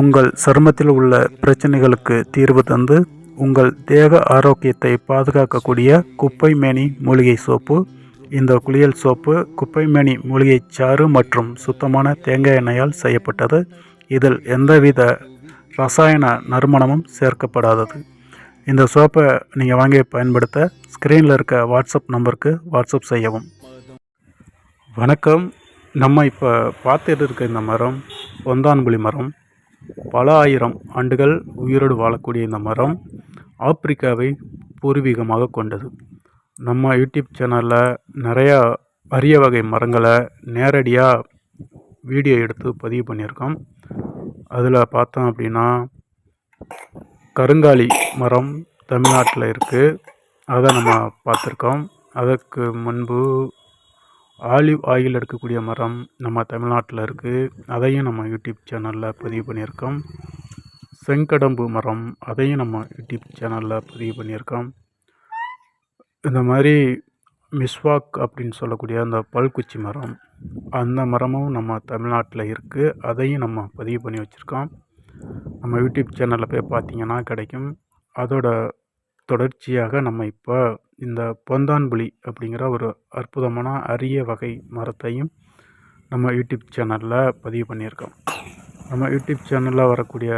உங்கள் சருமத்தில் உள்ள பிரச்சனைகளுக்கு தீர்வு தந்து உங்கள் தேக ஆரோக்கியத்தை பாதுகாக்கக்கூடிய குப்பைமேனி மூலிகை சோப்பு. இந்த குளியல் சோப்பு குப்பைமேனி மூலிகை சாறு மற்றும் சுத்தமான தேங்காய் எண்ணெயால் செய்யப்பட்டது. இதில் எந்தவித ரசாயன நறுமணமும் சேர்க்கப்படாதது. இந்த சோப்பை நீங்கள் வாங்கி பயன்படுத்த ஸ்க்ரீனில் இருக்க வாட்ஸ்அப் நம்பருக்கு வாட்ஸ்அப் செய்யவும். வணக்கம். நம்ம இப்போ பார்த்துட்டு இருக்க இந்த மரம் பொந்தான்குழி மரம். பல ஆயிரம் ஆண்டுகள் உயிரோடு வாழக்கூடிய இந்த மரம் ஆப்பிரிக்காவை பூர்வீகமாக கொண்டது. நம்ம யூடியூப் சேனலில் நிறையா அரிய வகை மரங்களை நேரடியாக வீடியோ எடுத்து பதிவு பண்ணியிருக்கோம். அதில் பார்த்தோம் அப்படின்னா கருங்காலி மரம் தமிழ்நாட்டில் இருக்குது அதை நம்ம பார்த்துருக்கோம். அதற்கு முன்பு ஆலிவ் ஆயில் எடுக்கக்கூடிய மரம் நம்ம தமிழ்நாட்டில் இருக்குது அதையும் நம்ம யூடியூப் சேனலில் பதிவு பண்ணியிருக்கோம். செங்கடம்பு மரம் அதையும் நம்ம யூடியூப் சேனலில் பதிவு பண்ணியிருக்கோம். இந்த மாதிரி மிஸ்வாக் அப்படின்னு சொல்லக்கூடிய அந்த பல்குச்சி மரம் அந்த மரமும் நம்ம தமிழ்நாட்டில் இருக்குது அதையும் நம்ம பதிவு பண்ணி வச்சுருக்கோம். நம்ம யூடியூப் சேனலில் போய் பார்த்திங்கன்னா கிடைக்கும். அதோட தொடர்ச்சியாக நம்ம இப்போ இந்த பொந்தான்புலி அப்படிங்கிற ஒரு அற்புதமான அரிய வகை மரத்தையும் நம்ம யூடியூப் சேனலில் பதிவு பண்ணியிருக்கோம். நம்ம யூடியூப் சேனலில் வரக்கூடிய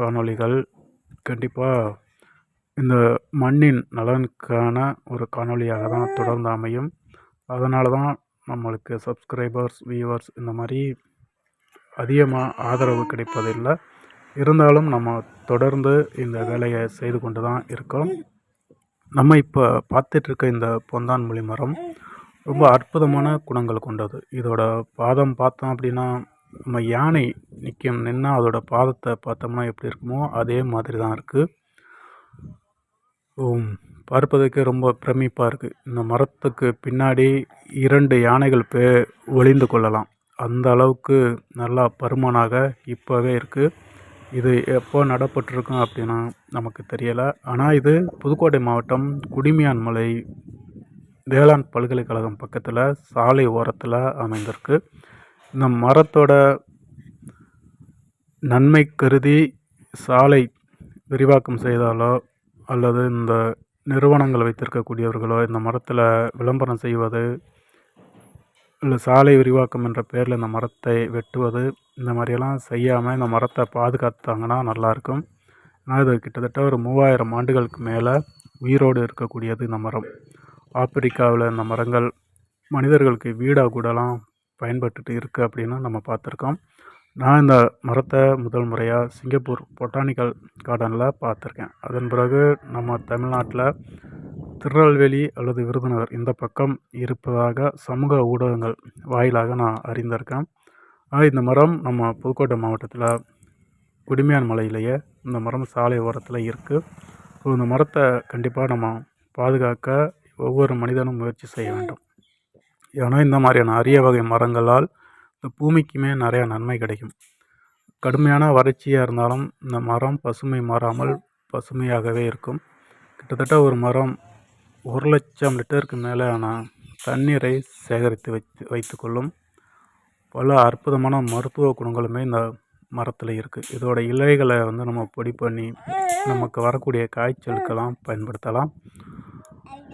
காணொளிகள் கண்டிப்பாக இந்த மண்ணின் நலனுக்கான ஒரு காணொளியாக தான் தொடர்ந்து அமையும். அதனால தான் நம்மளுக்கு சப்ஸ்கிரைபர்ஸ் வியூவர்ஸ் இந்த மாதிரி அதிகமாக ஆதரவு கிடைப்பதில்லை. இருந்தாலும் நம்ம தொடர்ந்து இந்த வேலையை செய்து கொண்டு தான் இருக்கோம். நம்ம இப்போ பார்த்துட்ருக்க இந்த பொந்தான்மொழி மரம் ரொம்ப அற்புதமான குணங்கள் கொண்டது. இதோட பாதம் பார்த்தோம் அப்படின்னா நம்ம யானை நிற்கும் நின்னா அதோட பாதத்தை பார்த்தோம்னா எப்படி இருக்குமோ அதே மாதிரி தான் இருக்குது பார்ப்பதற்கே ரொம்ப பிரமிப்பாக இருக்குது இந்த மரத்துக்கு பின்னாடி இரண்டு யானைகள் பே ஒளிந்து கொள்ளலாம். அந்த அளவுக்கு நல்லா பருமனாக இப்போவே இருக்குது இது எப்போ நடப்பட்டிருக்கும் அப்படின்னா நமக்கு தெரியலை. ஆனால் இது புதுக்கோட்டை மாவட்டம் குடிமியான் மலை வேளாண் பல்கலைக்கழகம் பக்கத்தில் சாலை ஓரத்தில் அமைந்திருக்கு. இந்த மரத்தோட நன்மை கருதி சாலை விரிவாக்கம் செய்தாலோ அல்லது இந்த நிறுவனங்கள் வைத்திருக்கக்கூடியவர்களோ இந்த மரத்தில் விளம்பரம் செய்வது இல்லை சாலை விரிவாக்கம் என்ற பேரில் இந்த மரத்தை வெட்டுவது இந்த மாதிரியெல்லாம் செய்யாமல் இந்த மரத்தை பாதுகாத்தாங்கன்னா நல்லாயிருக்கும் ஆனால் இது கிட்டத்தட்ட ஒரு மூவாயிரம் ஆண்டுகளுக்கு மேலே உயிரோடு இருக்கக்கூடியது இந்த மரம். ஆப்பிரிக்காவில் இந்த மரங்கள் மனிதர்களுக்கு வீடாக கூடலாம் பயன்பட்டுட்டு இருக்குது அப்படின்னு நம்ம பார்த்துருக்கோம். நான் இந்த மரத்தை முதல் முறையாக சிங்கப்பூர் பொட்டானிக்கல் கார்டனில் பார்த்துருக்கேன். அதன் பிறகு நம்ம தமிழ்நாட்டில் திருநெல்வேலி அல்லது விருதுநகர் இந்த பக்கம் இருப்பதாக சமூக ஊடகங்கள் வாயிலாக நான் அறிந்திருக்கேன். இந்த மரம் நம்ம புதுக்கோட்டை மாவட்டத்தில் குடிமையான் மலையிலேயே இந்த மரம் சாலை ஓரத்தில் இருக்குது ஸோ இந்த மரத்தை கண்டிப்பாக நம்ம பாதுகாக்க ஒவ்வொரு மனிதனும் முயற்சி செய்ய வேண்டும். ஏன்னா இந்த மாதிரியான அரிய வகை மரங்களால் இந்த பூமிக்குமே நிறையா நன்மை கிடைக்கும். கடுமையான வறட்சியாக இருந்தாலும் இந்த மரம் பசுமை மாறாமல் பசுமையாகவே இருக்கும். கிட்டத்தட்ட ஒரு மரம் ஒரு லட்சம் லிட்டருக்கு மேலான தண்ணீரை சேகரித்து வைத்து வைத்துக்கொள்ளும் பல அற்புதமான மருத்துவ குணங்களுமே இந்த மரத்தில் இருக்குது இதோட இலைகளை வந்து நம்ம பொடி பண்ணி நமக்கு வரக்கூடிய காய்ச்சலுக்கெல்லாம் பயன்படுத்தலாம்.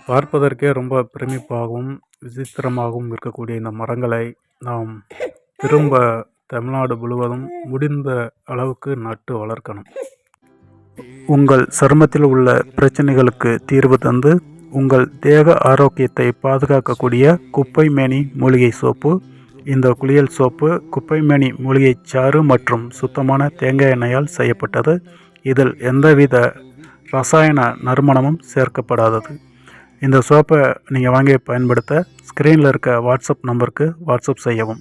பார்ப்பதற்கே ரொம்ப பிரமிப்பாகவும் விசித்திரமாகவும் இருக்கக்கூடிய இந்த மரங்களை நாம் திரும்ப தமிழ்நாடு முழுவதும் முடிந்த அளவுக்கு நட்டு வளர்க்கணும். உங்கள் சருமத்தில் உள்ள பிரச்சனைகளுக்கு தீர்வு தந்து உங்கள் தேக ஆரோக்கியத்தை பாதுகாக்கக்கூடிய குப்பைமேனி மூலிகை சோப்பு. இந்த குளியல் சோப்பு குப்பைமேனி மூலிகை சாறு மற்றும் சுத்தமான தேங்காய் எண்ணெயால் செய்யப்பட்டது. இதில் எந்தவித ரசாயன நறுமணமும் சேர்க்கப்படாதது. இந்த சோப்பை நீங்கள் வாங்கி பயன்படுத்த ஸ்க்ரீனில் இருக்க வாட்ஸ்அப் நம்பருக்கு வாட்ஸ்அப் செய்யவும்.